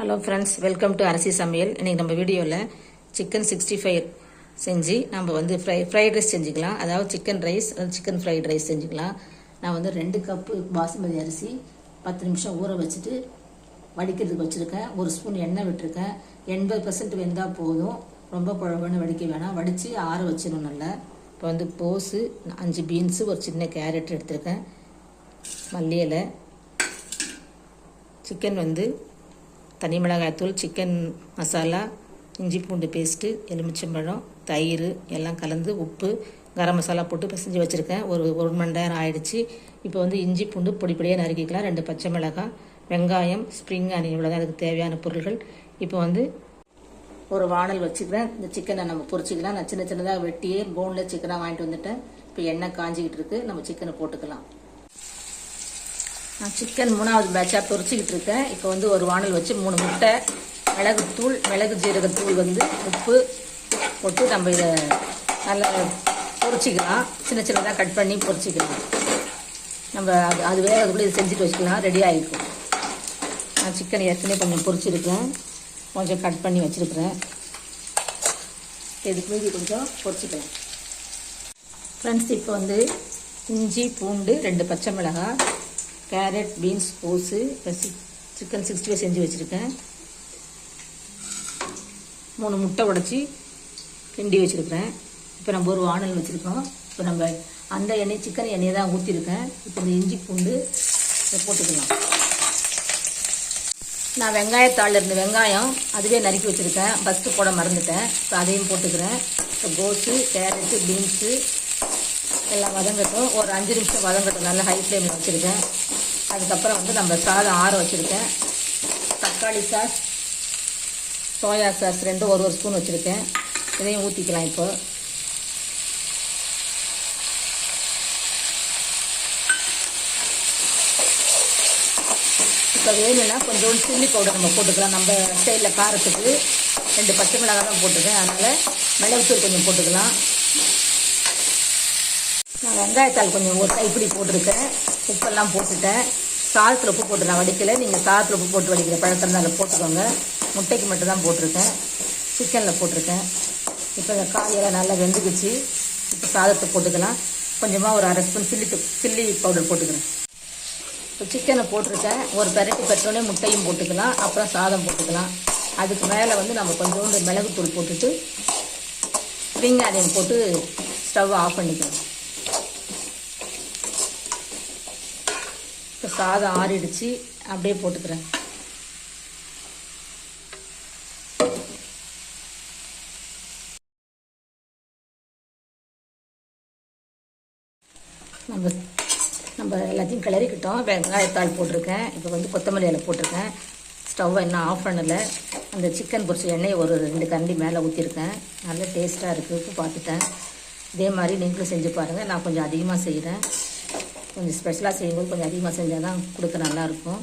Hello friends welcome to Arasi Samayal இன்றைக்கி நம்ம வீடியோவில் சிக்கன் சிக்ஸ்டி ஃபைவ் செஞ்சு நம்ம வந்து ஃப்ரை ஃப்ரைட் ரைஸ் செஞ்சுக்கலாம். அதாவது chicken rice chicken fried rice செஞ்சுக்கலாம். நான் வந்து ரெண்டு கப்பு பாசுமதி அரிசி பத்து நிமிஷம் ஊற வச்சுட்டு வடிக்கிறதுக்கு வச்சுருக்கேன். ஒரு ஸ்பூன் எண்ணெய் விட்டுருக்கேன். எண்பது பர்சன்ட் வெந்தால் போதும். ரொம்ப குழம்புன்னு வடிக்க வேணாம். வடித்து ஆற வச்சிடணும் நல்லா. இப்போ வந்து கோஸு அஞ்சு பீன்ஸு ஒரு சின்ன கேரட் எடுத்திருக்கேன். மல்லி இலை சிக்கன் வந்து தனி மிளகாய்த்தூள் சிக்கன் மசாலா இஞ்சி பூண்டு பேஸ்ட்டு எலுமிச்சம்பழம் தயிர் எல்லாம் கலந்து உப்பு கரம் மசாலா போட்டு பிசைஞ்சு வச்சுருக்கேன். ஒரு ஒரு மணி நேரம் ஆயிடுச்சு. இப்போ வந்து இஞ்சி பூண்டு பொடி பொடியாக நறுக்கிக்கலாம். ரெண்டு பச்சை மிளகாய் வெங்காயம் ஸ்ப்ரிங் அணி இவ்வளோதான் அதுக்கு தேவையான பொருட்கள் இப்போ வந்து ஒரு வானல் வச்சுக்கிறேன். இந்த சிக்கனை நம்ம பொரிச்சிக்கலாம். நான் சின்ன சின்னதாக வெட்டியே போனில் சிக்கனாக வாங்கிட்டு வந்துட்டேன். இப்போ எண்ணெய் காஞ்சிக்கிட்டு இருக்குது நம்ம சிக்கனை போட்டுக்கலாம். நான் சிக்கன் மூணாவது பேட்சாக பொறிச்சிக்கிட்டு இருக்கேன். இப்போ வந்து ஒரு வானல் வச்சு மூணு முட்டை மிளகுத்தூள் மிளகு ஜீரகத்தூள் வந்து உப்பு போட்டு நம்ம இதை நல்லா பொரிச்சிக்கலாம். சின்ன சின்னதாக கட் பண்ணி பொறிச்சிக்கலாம் நம்ம அது அது வேகிறதுக்குள்ளே இதை செஞ்சுட்டு வச்சுக்கலாம். ரெடி ஆகிருக்கும். நான் சிக்கன் ஏற்கனவே கொஞ்சம் பொரிச்சிருக்கேன் கொஞ்சம் கட் பண்ணி வச்சுருக்கிறேன். இதுக்கு மீதி கொஞ்சம் பொறிச்சிக்கலாம் ஃப்ரெண்ட்ஸ் இப்போ வந்து இஞ்சி பூண்டு ரெண்டு பச்சை மிளகாய் கேரட் பீன்ஸ் கோஸு சிக்கன் சிக்ஸ்டி ஃபைவ் செஞ்சு வச்சுருக்கேன். மூணு முட்டை உடச்சி கிண்டி வச்சுருக்கிறேன். இப்போ நம்ம ஒரு வானல் வச்சுருக்கோம். இப்போ நம்ம அந்த எண்ணெய் சிக்கன் எண்ணெயை தான் ஊற்றிருக்கேன் இப்போ இந்த இஞ்சி பூண்டு போட்டுக்கலாம். நான் வெங்காயத்தாளில் இருந்த வெங்காயம் அதுவே நறுக்கி வச்சுருக்கேன். ஃபஸ்ட்டு போட மறந்துட்டேன். இப்போ அதையும் போட்டுக்கிறேன். இப்போ கோஸு கேரட்டு பீன்ஸு எல்லாம் வதங்கட்டும். ஒரு அஞ்சு நிமிஷம் வதங்கட்டும். நல்லா ஹை ஃப்ளேமில் வச்சுருக்கேன். அதுக்கப்புறம் வந்து நம்ம சாதம் ஆற வச்சுருக்கேன். தக்காளி சாஸ் சோயா சாஸ் ரெண்டும் ஒரு ஒரு ஸ்பூன் வச்சுருக்கேன். இதையும் ஊற்றிக்கலாம் இப்போ. இப்போ வேணும்னா கொஞ்சோண்டு சில்லி பவுடர் நம்ம போட்டுக்கலாம். நம்ம சைடில் காரத்துக்கு ரெண்டு பச்சை மிளகாய் தான் போட்டுருக்கேன். அதனால் மிளகுத்தூள் கொஞ்சம் போட்டுக்கலாம். நான் வெங்காயத்தாள் கொஞ்சம் ஒரு கைப்பிடி போட்டிருக்கேன். உப்பெல்லாம் போட்டுட்டேன். சாதத்தில் உப்பு போட்டு நான் வடிக்கலை. நீங்கள் சாதத்தில் உப்பு போட்டு வடிக்கிற பழக்கம் அதில் போட்டுக்கோங்க. முட்டைக்கு மட்டும் தான் போட்டிருக்கேன். சிக்கனில் போட்டிருக்கேன். இப்போ இந்த காயெல்லாம் நல்லா வெந்துக்குச்சு. இப்போ சாதத்தை போட்டுக்கலாம். கொஞ்சமாக ஒரு அரை ஸ்பூன் சில்லி சில்லி பவுடர் போட்டுக்கிறேன். இப்போ சிக்கனை போட்டிருக்கேன். ஒரு பெரட்டி பெற்றோடனே முட்டையும் போட்டுக்கலாம். அப்புறம் சாதம் போட்டுக்கலாம். அதுக்கு மேலே வந்து நம்ம கொஞ்சோண்டு மிளகுத்தூள் போட்டுட்டு ஸ்ப்ரிங் ஆனியன் போட்டு ஸ்டவ் ஆஃப் பண்ணிக்கலாம். இப்போ சாதம் ஆறிடுச்சு. அப்படியே போட்டுக்கிறேன். நம்ம நம்ம எல்லாத்தையும் கிளறிக்கிட்டோம். வெங்காயத்தாள் போட்டிருக்கேன். இப்போ வந்து கொத்தமல்லி இலை போட்டிருக்கேன். ஸ்டவ் இன்னும் ஆஃப் பண்ணலை. அந்த சிக்கன் பொரிச்ச எண்ணெயை ஒரு ரெண்டு கரண்டி மேலே ஊற்றிருக்கேன் நல்ல டேஸ்ட்டாக இருக்குது உப்பு பார்த்துட்டேன். இதே மாதிரி நீங்களும் செஞ்சு பாருங்கள் நான் கொஞ்சம் அதிகமாக செய்கிறேன் கொஞ்சம் ஸ்பெஷலாக செய்யும்போது கொஞ்சம் அதிகமாக செஞ்சால் தான் கொடுக்க நல்லாயிருக்கும்